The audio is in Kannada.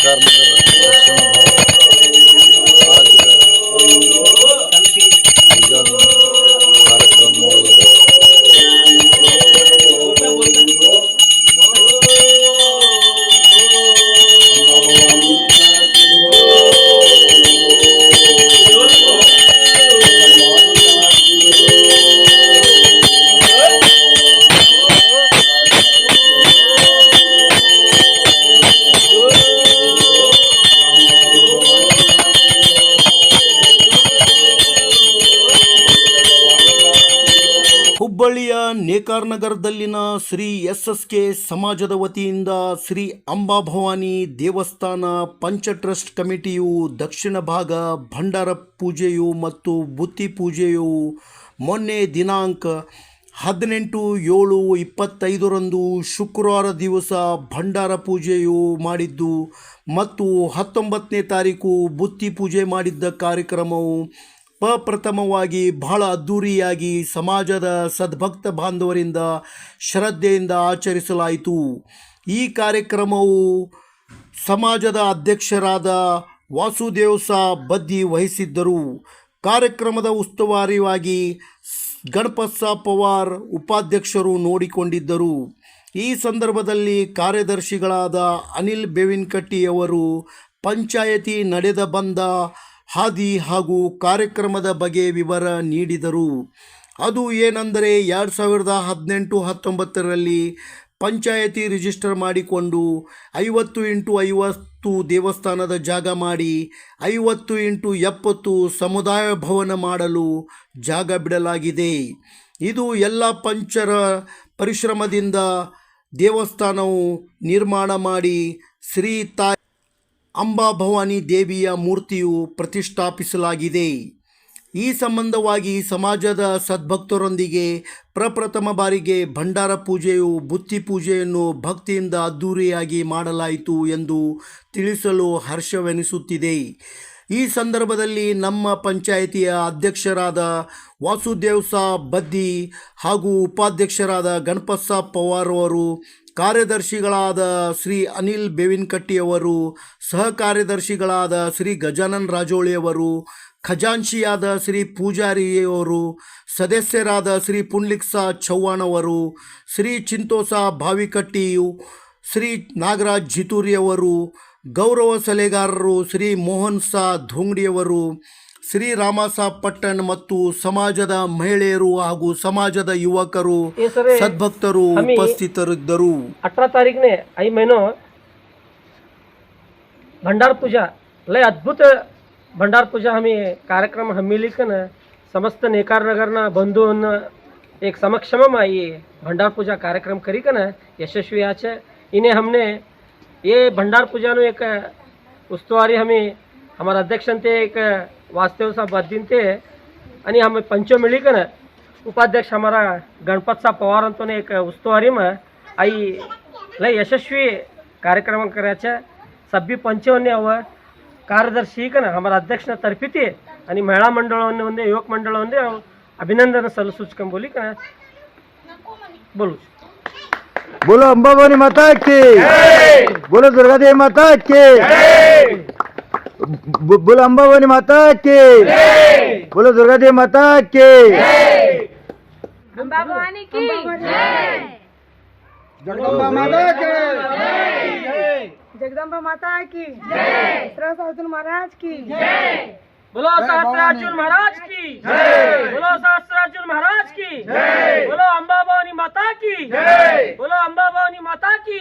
Carmen. ಹುಬ್ಬಳ್ಳಿಯ ನೇಕಾರ್ ನಗರದಲ್ಲಿನ ಶ್ರೀ ಎಸ್ ಎಸ್ ಕೆ ಸಮಾಜದ ವತಿಯಿಂದ ಶ್ರೀ ಅಂಬಾಭವಾನಿ ದೇವಸ್ಥಾನ ಪಂಚ ಟ್ರಸ್ಟ್ ಕಮಿಟಿಯು ದಕ್ಷಿಣ ಭಾಗ ಭಂಡಾರ ಪೂಜೆಯು ಮತ್ತು ಬುತ್ತಿ ಪೂಜೆಯು ಮೊನ್ನೆ ದಿನಾಂಕ ಹದಿನೆಂಟು ಏಳು ಇಪ್ಪತ್ತೈದರಂದು ಶುಕ್ರವಾರ ದಿವಸ ಭಂಡಾರ ಪೂಜೆಯು ಮಾಡಿದ್ದು ಮತ್ತು ಹತ್ತೊಂಬತ್ತನೇ ತಾರೀಕು ಬುತ್ತಿ ಪೂಜೆ ಮಾಡಿದ್ದ ಕಾರ್ಯಕ್ರಮವು ಪ್ರಪ್ರಥಮವಾಗಿ ಬಹಳ ಅದ್ಧೂರಿಯಾಗಿ ಸಮಾಜದ ಸದ್ಭಕ್ತ ಬಾಂಧವರಿಂದ ಶ್ರದ್ಧೆಯಿಂದ ಆಚರಿಸಲಾಯಿತು. ಈ ಕಾರ್ಯಕ್ರಮವು ಸಮಾಜದ ಅಧ್ಯಕ್ಷರಾದ ವಾಸುದೇವ್ ಸಾ ಬದ್ದಿ ವಹಿಸಿದ್ದರು. ಕಾರ್ಯಕ್ರಮದ ಉಸ್ತುವಾರಿಯಾಗಿ ಗಣಪತ್ ಪವಾರ್ ಉಪಾಧ್ಯಕ್ಷರು ನೋಡಿಕೊಂಡಿದ್ದರು. ಈ ಸಂದರ್ಭದಲ್ಲಿ ಕಾರ್ಯದರ್ಶಿಗಳಾದ ಅನಿಲ್ ಬೇವಿನಕಟ್ಟಿಯವರು, ಪಂಚಾಯತಿ ನಡೆದ ಬಂದ ಹಾದಿ ಹಾಗೂ ಕಾರ್ಯಕ್ರಮದ ಬಗ್ಗೆ ವಿವರ ನೀಡಿದರು. ಅದು ಏನೆಂದರೆ, ಎರಡು ಸಾವಿರದ ಹದಿನೆಂಟು ಹತ್ತೊಂಬತ್ತರಲ್ಲಿ ಪಂಚಾಯತಿ ರಿಜಿಸ್ಟರ್ ಮಾಡಿಕೊಂಡು, ಐವತ್ತು ಇಂಟು ಐವತ್ತು ದೇವಸ್ಥಾನದ ಜಾಗ ಮಾಡಿ, ಐವತ್ತು ಇಂಟು ಎಪ್ಪತ್ತು ಸಮುದಾಯ ಭವನ ಮಾಡಲು ಜಾಗ ಬಿಡಲಾಗಿದೆ. ಇದು ಎಲ್ಲ ಪಂಚರ ಪರಿಶ್ರಮದಿಂದ ದೇವಸ್ಥಾನವು ನಿರ್ಮಾಣ ಮಾಡಿ ಶ್ರೀ ತಾಯಿ ಅಂಬಾಭವಾನಿ ದೇವಿಯ ಮೂರ್ತಿಯು ಪ್ರತಿಷ್ಠಾಪಿಸಲಾಗಿದೆ. ಈ ಸಂಬಂಧವಾಗಿ ಸಮಾಜದ ಸದ್ಭಕ್ತರೊಂದಿಗೆ ಪ್ರಪ್ರಥಮ ಬಾರಿಗೆ ಭಂಡಾರ ಪೂಜೆಯು ಬುತ್ತಿ ಪೂಜೆಯನ್ನು ಭಕ್ತಿಯಿಂದ ಅದ್ಧೂರಿಯಾಗಿ ಮಾಡಲಾಯಿತು ಎಂದು ತಿಳಿಸಲು ಹರ್ಷವೆನಿಸುತ್ತಿದೆ. ಈ ಸಂದರ್ಭದಲ್ಲಿ ನಮ್ಮ ಪಂಚಾಯಿತಿಯ ಅಧ್ಯಕ್ಷರಾದ ವಾಸುದೇವ್ ಸಾ ಬದ್ದಿ ಹಾಗೂ ಉಪಾಧ್ಯಕ್ಷರಾದ ಗಣಪತ್ ಸಾ ಪವಾರ್ ಅವರು ಕಾರ್ಯದರ್ಶಿಗಳಾದ ಶ್ರೀ ಅನಿಲ್ ಬೇವಿನಕಟ್ಟಿಯವರು, ಸಹ ಕಾರ್ಯದರ್ಶಿಗಳಾದ ಶ್ರೀ ಗಜಾನನ್ ರಾಜೋಳಿಯವರು, ಖಜಾಂಚಿಯಾದ ಶ್ರೀ ಪೂಜಾರಿಯವರು, ಸದಸ್ಯರಾದ ಶ್ರೀ ಪುಂಡ್ಲಿಕ್ಸಾ ಚೌಹಾಣ್ ಅವರು ಶ್ರೀ ಚಿಂತೋಸ ಭಾವಿಕಟ್ಟಿಯು, ಶ್ರೀ ನಾಗರಾಜ್ ಜಿತೂರಿಯವರು, ಗೌರವ ಸಲಹೆಗಾರರು ಶ್ರೀ ಮೋಹನ್ ಸಾ ಧೋಂಗ್ಡಿಯವರು ಶ್ರೀರಾಮಸ ಪಟ್ಟಣ್ ಮತ್ತು ಸಮಾಜದ ಮಹಿಳೆಯರು ಹಾಗೂ ಸಮಾಜದ ಯುವಕರು ಸದ್ಭಕ್ತರು ಉಪಸ್ಥಿತರಿದ್ದರು ಅಠರ ತಾರೀಖನೇ ಐ ಮಹಿನೋ ಭಂಡಾರ ಪೂಜಾ ಲೈ ಅದ್ಭುತ ಭಂಡಾರ ಪೂಜಾ ಹಮ್ಮಿ ಕಾರ್ಯಕ್ರಮ ಹಮ್ಮಿಲಿಕ್ಕನ ಸಮಸ್ತ ನೇಕಾರ ನಗರನ ಬಂಧುವನ್ನ એક સમક્ષમમાં એ ભંડાર પૂજા કાર્યક્રમ કરી કે ને યશસ્વી આ છે એને અમને એ ભંડાર પૂજાનું એક ઉસ્તવારી અમે हमारा अध्यक्ष ते एक वास्तव सा बद्दीन ते आणि हम पंचो मिळीकन उपाध्यक्ष हमारा गणपत सा पवार अंतोने एक उस्तुवारी में आई लय यशस्वी कार्यक्रम करायच्या सभ्य पंचवन्य अव ಕಾರ್ಯದರ್ಶಿ ಈಗನ ಹಮಾರ ಅಧ್ಯಕ್ಷನ ತರಪಿತಿ आणि ಮಹಿಳಾ ಮಂಡಳವನ್ನು ಒಂದೇ ಯುವಕ ಮಂಡಳ ಒಂದೇ ಅಭಿನಂದನೆ ಸಲ್ಲಿಸುಚ್ಕೊಂಬೋಲಿ ಕಣ बोलू बोलो अंबाबानी माता की बोलो दुर्गा देवी माता की बो- बोलो अंबाबानी माता के। बोलो दुर्गा देवी माता की। अंबा भवानी की। जगदम्बा माता की। जगदम्बा माता की। अर्जुन महाराज की। बोलो सहस्त्रार्जुन महाराज की। बोलो सहस्त्रार्जुन महाराज की। बोलो अम्बा भवानी माता की। बोलो अम्बा भवानी माता की।